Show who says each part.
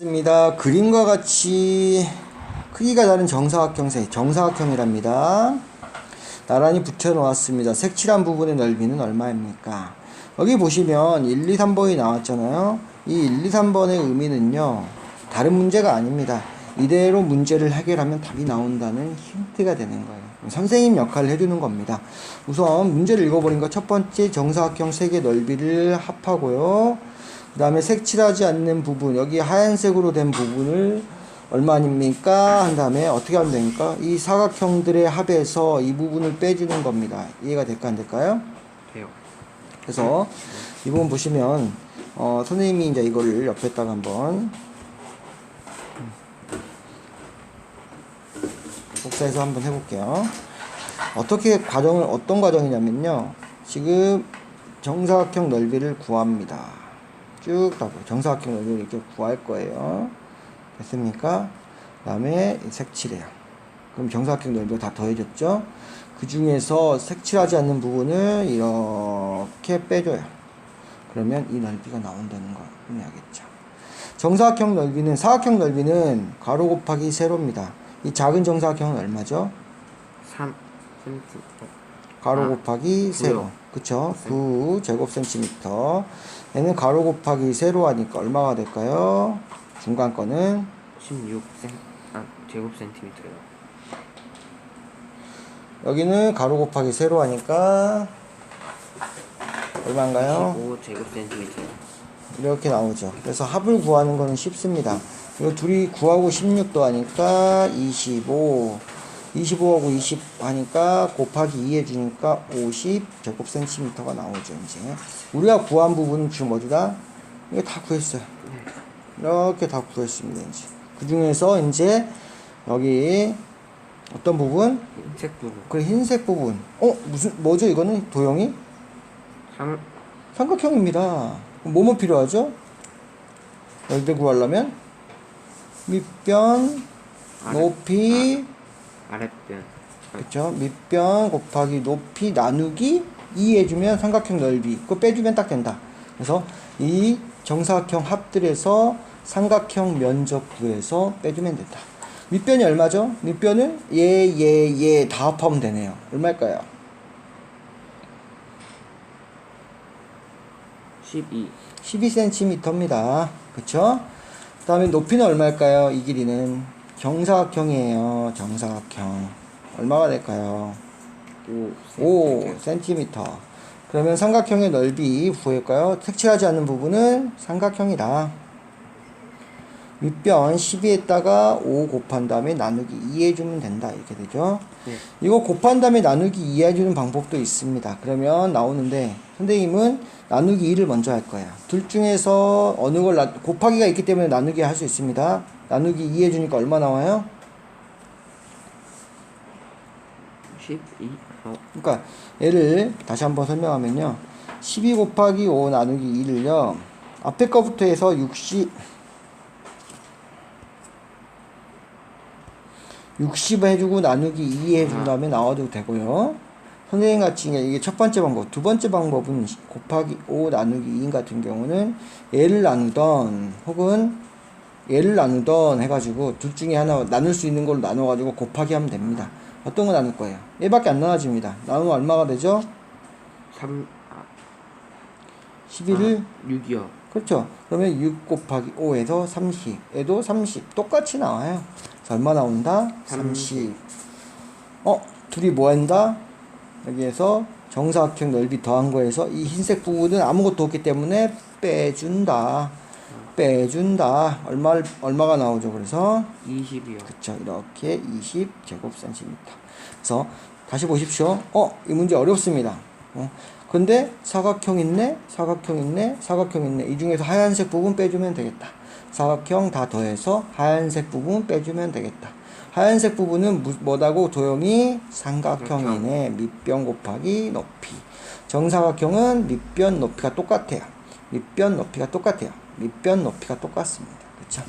Speaker 1: 있습니다. 그림과 같이 크기가 다른 정사각형세, 정사각형이랍니다. 나란히 붙여 놓았습니다. 색칠한 부분의 넓이는 얼마입니까? 여기 보시면 1, 2, 3번이 나왔잖아요. 이 1, 2, 3번의 의미는요, 다른 문제가 아닙니다. 이대로 문제를 해결하면 답이 나온다는 힌트가 되는 거예요. 선생님 역할을 해주는 겁니다. 우선 문제를 읽어버린 거첫 번째 정사각형 색의 넓이를 합하고요. 그 다음에 색칠하지 않는 부분, 여기 하얀색으로 된 부분을 얼마입니까? 한 다음에 어떻게 하면 됩니까? 이 사각형들의 합에서 이 부분을 빼주는 겁니다. 이해가 될까 안 될까요?
Speaker 2: 돼요.
Speaker 1: 그래서 이 부분 보시면 어, 선생님이 이제 이거를 옆에다가 한번 복사해서 한번 해볼게요. 어떻게 과정을 어떤 과정이냐면요. 지금 정사각형 넓이를 구합니다. 쭉 가고 정사각형 넓이를 이렇게 구할 거예요. 됐습니까? 그 다음에 색칠해요. 그럼 정사각형 넓이가 다 더해졌죠? 그 중에서 색칠하지 않는 부분을 이렇게 빼줘요. 그러면 이 넓이가 나온다는 걸 의미하겠죠. 정사각형 넓이는 사각형 넓이는 가로 곱하기 세로입니다. 이 작은 정사각형은 얼마죠?
Speaker 2: 3 cm.
Speaker 1: 가로
Speaker 2: 아,
Speaker 1: 곱하기 세로. 그쵸? 9 제곱 센티미터. 얘는 가로 곱하기 세로 하니까 얼마가 될까요? 중간 거는
Speaker 2: 16 cm. 아, 제곱 센티미터요.
Speaker 1: 여기는 가로 곱하기 세로 하니까 얼마인가요?
Speaker 2: 15 제곱 센티미터요.
Speaker 1: 이렇게 나오죠. 그래서 합을 구하는 거는 쉽습니다. 이거 둘이 9하고 16도 하니까 25. 25하고 20 하니까 곱하기 2 해주니까 50 제곱센티미터가 나오죠, 이제. 우리가 구한 부분은 지금 어디다? 이거 다 구했어요. 이렇게 다 구했습니다, 이제. 그 중에서 이제 여기 어떤 부분?
Speaker 2: 흰색 부분.
Speaker 1: 그 흰색 부분. 어, 무슨, 뭐죠, 이거는? 도형이?
Speaker 2: 3
Speaker 1: 삼각형입니다. 뭐뭐 필요하죠? 넓이 구하려면 밑변, 높이,
Speaker 2: 아 랫변.
Speaker 1: 그쵸? 밑변 곱하기 높이 나누기 2 해주면 삼각형 넓이. 그거 빼주면 딱 된다. 그래서 이 정사각형 합들에서 삼각형 면적 구해서 빼주면 된다. 밑변이 얼마죠? 밑변은 얘, 얘, 얘다 합하면 되네요. 얼마일까요?
Speaker 2: 12
Speaker 1: 12cm입니다. 그쵸? 그 다음에 높이는 얼마일까요? 이 길이는 정사각형이에요. 정사각형. 얼마가 될까요?
Speaker 2: 5
Speaker 1: 5cm. 그러면 삼각형의 넓이 구할까요? 색칠하지 않는 부분은 삼각형이다. 윗변 12에다가 5 곱한 다음에 나누기 2 해주면 된다. 이렇게 되죠.
Speaker 2: 네.
Speaker 1: 이거 곱한 다음에 나누기 2 해주는 방법도 있습니다. 그러면 나오는데 선생님은 나누기 2를 먼저 할 거예요. 둘 중에서 어느 걸 나, 곱하기가 있기 때문에 나누기 할 수 있습니다. 나누기 2 해주니까 얼마 나와요?
Speaker 2: 12 어,
Speaker 1: 그러니까 얘를 다시 한번 설명하면요. 12 곱하기 5 나누기 2를요. 앞에 거부터 해서 60 60 해주고 나누기 2 해준 다음에 나와도 되고요. 선생님 같이 이게 첫 번째 방법, 두 번째 방법은 곱하기 5 나누기 2인 같은 경우는 얘를 나누던 혹은 얘를 나누던 해가지고 둘 중에 하나 나눌 수 있는 걸로 나눠가지고 곱하기 하면 됩니다. 어떤 거 나눌 거예요? 얘밖에 안 나눠집니다. 나누면 얼마가 되죠?
Speaker 2: 3
Speaker 1: 11을
Speaker 2: 6이요.
Speaker 1: 그렇죠. 그러면 6 곱하기 5에서 30. 얘도 30. 똑같이 나와요. 얼마 나온다? 30. 어, 둘이 뭐 한다? 여기에서 정사각형 넓이 더한 거에서 이 흰색 부분은 아무것도 없기 때문에 빼준다. 빼준다. 얼마, 얼마가 나오죠? 그래서
Speaker 2: 20이요.
Speaker 1: 그쵸. 이렇게 20 제곱 센티미터. 그래서 다시 보십시오. 어, 이 문제 어렵습니다. 어, 근데 사각형 있네, 사각형 있네, 사각형 있네. 이 중에서 하얀색 부분 빼주면 되겠다. 사각형 다 더해서 하얀색 부분 빼주면 되겠다. 하얀색 부분은 무- 뭐다고 도형이 삼각형이네. 밑변 곱하기 높이. 정사각형은 밑변 높이가 똑같아요. 밑변 높이가 똑같아요. 밑변 높이가 똑같습니다. 그쵸?